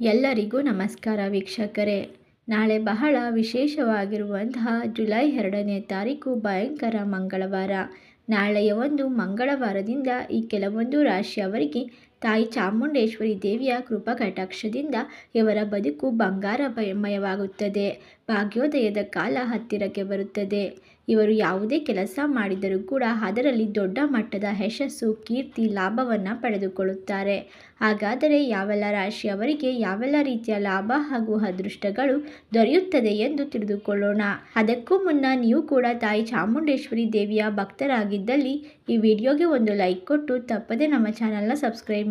ಎಲ್ಲರಿಗೂ ನಮಸ್ಕಾರ ವೀಕ್ಷಕರೇ. ನಾಳೆ ಬಹಳ ವಿಶೇಷವಾಗಿರುವಂತಹ ಜುಲೈ ಎರಡನೇ ತಾರೀಕು ಭಯಂಕರ ಮಂಗಳವಾರ. ನಾಳೆಯ ಒಂದು ಮಂಗಳವಾರದಿಂದ ಈ ಕೆಲವೊಂದು ರಾಶಿಯವರಿಗೆ ತಾಯಿ ಚಾಮುಂಡೇಶ್ವರಿ ದೇವಿಯ ಕೃಪಾ ಕಟಾಕ್ಷದಿಂದ ಇವರ ಬದುಕು ಬಂಗಾರಮಯವಾಗುತ್ತದೆ. ಭಾಗ್ಯೋದಯದ ಕಾಲ ಹತ್ತಿರಕ್ಕೆ ಬರುತ್ತದೆ. ಇವರು ಯಾವುದೇ ಕೆಲಸ ಮಾಡಿದರೂ ಕೂಡ ಅದರಲ್ಲಿ ದೊಡ್ಡ ಮಟ್ಟದ ಯಶಸ್ಸು, ಕೀರ್ತಿ, ಲಾಭವನ್ನು ಪಡೆದುಕೊಳ್ಳುತ್ತಾರೆ. ಹಾಗಾದರೆ ಯಾವೆಲ್ಲ ರಾಶಿಯವರಿಗೆ ಯಾವೆಲ್ಲ ರೀತಿಯ ಲಾಭ ಹಾಗೂ ಅದೃಷ್ಟಗಳು ದೊರೆಯುತ್ತದೆ ಎಂದು ತಿಳಿದುಕೊಳ್ಳೋಣ. ಅದಕ್ಕೂ ಮುನ್ನ ನೀವು ಕೂಡ ತಾಯಿ ಚಾಮುಂಡೇಶ್ವರಿ ದೇವಿಯ ಭಕ್ತರಾಗಿದ್ದಲ್ಲಿ ಈ ವಿಡಿಯೋಗೆ ಒಂದು ಲೈಕ್ ಕೊಟ್ಟು ತಪ್ಪದೆ ನಮ್ಮ ಚಾನಲ್ನ ಸಬ್ಸ್ಕ್ರೈಬ್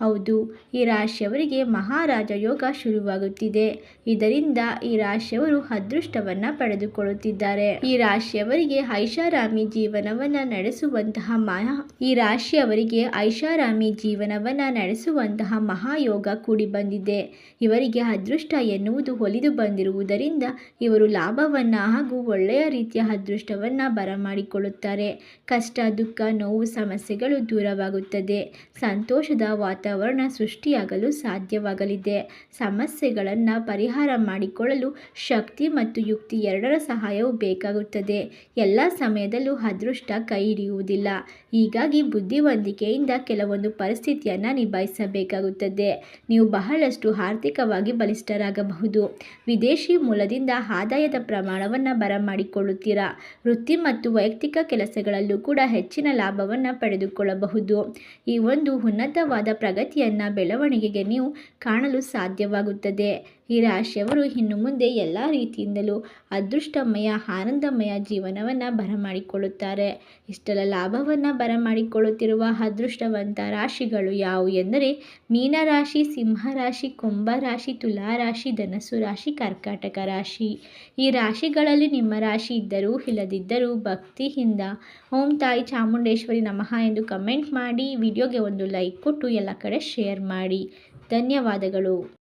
ಹೌದು, ಈ ರಾಶಿಯವರಿಗೆ ಮಹಾರಾಜ ಯೋಗ ಶುರುವಾಗುತ್ತಿದೆ. ಇದರಿಂದ ಈ ರಾಶಿಯವರು ಅದೃಷ್ಟವನ್ನ ಪಡೆದುಕೊಳ್ಳುತ್ತಿದ್ದಾರೆ. ಈ ರಾಶಿಯವರಿಗೆ ಐಷಾರಾಮಿ ಜೀವನವನ್ನ ನಡೆಸುವಂತಹ ಮಹಾ, ಈ ರಾಶಿಯವರಿಗೆ ಐಷಾರಾಮಿ ಜೀವನವನ್ನ ನಡೆಸುವಂತಹ ಮಹಾಯೋಗ ಕೂಡಿ ಬಂದಿದೆ. ಇವರಿಗೆ ಅದೃಷ್ಟ ಎನ್ನುವುದು ಒಲಿದು ಬಂದಿರುವುದರಿಂದ ಇವರು ಲಾಭವನ್ನ ಹಾಗೂ ಒಳ್ಳೆಯ ರೀತಿಯ ಅದೃಷ್ಟವನ್ನ ಬರಮಾಡಿಕೊಳ್ಳುತ್ತಾರೆ. ಕಷ್ಟ, ದುಃಖ, ನೋವು, ಸಮಸ್ಯೆಗಳು ದೂರವಾಗುತ್ತದೆ. ಸಂತೋಷದ ವಾತಾವರಣ ಸೃಷ್ಟಿಯಾಗಲು ಸಾಧ್ಯವಾಗಲಿದೆ. ಸಮಸ್ಯೆಗಳನ್ನು ಪರಿಹಾರ ಮಾಡಿಕೊಳ್ಳಲು ಶಕ್ತಿ ಮತ್ತು ಯುಕ್ತಿ ಎರಡರ ಸಹಾಯವು ಬೇಕಾಗುತ್ತದೆ. ಎಲ್ಲ ಸಮಯದಲ್ಲೂ ಅದೃಷ್ಟ ಕೈ ಹಿಡಿಯುವುದಿಲ್ಲ. ಹೀಗಾಗಿ ಬುದ್ಧಿವಂತಿಕೆಯಿಂದ ಕೆಲವೊಂದು ಪರಿಸ್ಥಿತಿಯನ್ನು ನಿಭಾಯಿಸಬೇಕಾಗುತ್ತದೆ. ನೀವು ಬಹಳಷ್ಟು ಆರ್ಥಿಕವಾಗಿ ಬಲಿಷ್ಠರಾಗಬಹುದು. ವಿದೇಶಿ ಮೂಲದಿಂದ ಆದಾಯದ ಪ್ರಮಾಣವನ್ನು ಬರಮಾಡಿಕೊಳ್ಳುತ್ತೀರಾ. ವೃತ್ತಿ ಮತ್ತು ವೈಯಕ್ತಿಕ ಕೆಲಸಗಳಲ್ಲೂ ಕೂಡ ಹೆಚ್ಚಿನ ಲಾಭವನ್ನು ಪಡೆದುಕೊಳ್ಳಬಹುದು. ಈ ಒಂದು ಉನ್ನತವಾದ ಪ್ರಗತಿಯನ್ನು ಬೆಳವಣಿಗೆಗೆ ನೀವು ಕಾಣಲು ಸಾಧ್ಯವಾಗುತ್ತದೆ. ಈ ರಾಶಿಯವರು ಇನ್ನು ಮುಂದೆ ಎಲ್ಲ ರೀತಿಯಿಂದಲೂ ಅದೃಷ್ಟಮಯ, ಆನಂದಮಯ ಜೀವನವನ್ನು ಬರಮಾಡಿಕೊಳ್ಳುತ್ತಾರೆ. ಇಷ್ಟೆಲ್ಲ ಲಾಭವನ್ನು ಬರಮಾಡಿಕೊಳ್ಳುತ್ತಿರುವ ಅದೃಷ್ಟವಂತ ರಾಶಿಗಳು ಯಾವುವು ಎಂದರೆ ಮೀನರಾಶಿ ಸಿಂಹರಾಶಿ ಕುಂಭರಾಶಿ ತುಲಾರಾಶಿ ಧನಸ್ಸು ರಾಶಿ, ಕರ್ಕಾಟಕ ರಾಶಿ. ಈ ರಾಶಿಗಳಲ್ಲಿ ನಿಮ್ಮ ರಾಶಿ ಇದ್ದರೂ ಇಲ್ಲದಿದ್ದರೂ ಭಕ್ತಿಯಿಂದ ಓಂ ತಾಯಿ ಚಾಮುಂಡೇಶ್ವರಿ ನಮಃ ಎಂದು ಕಮೆಂಟ್ ಮಾಡಿ, ವಿಡಿಯೋಗೆ ಒಂದು ಲೈಕ್ ಕೊಟ್ಟು ಎಲ್ಲ ಕಡೆ ಶೇರ್ ಮಾಡಿ. ಧನ್ಯವಾದಗಳು.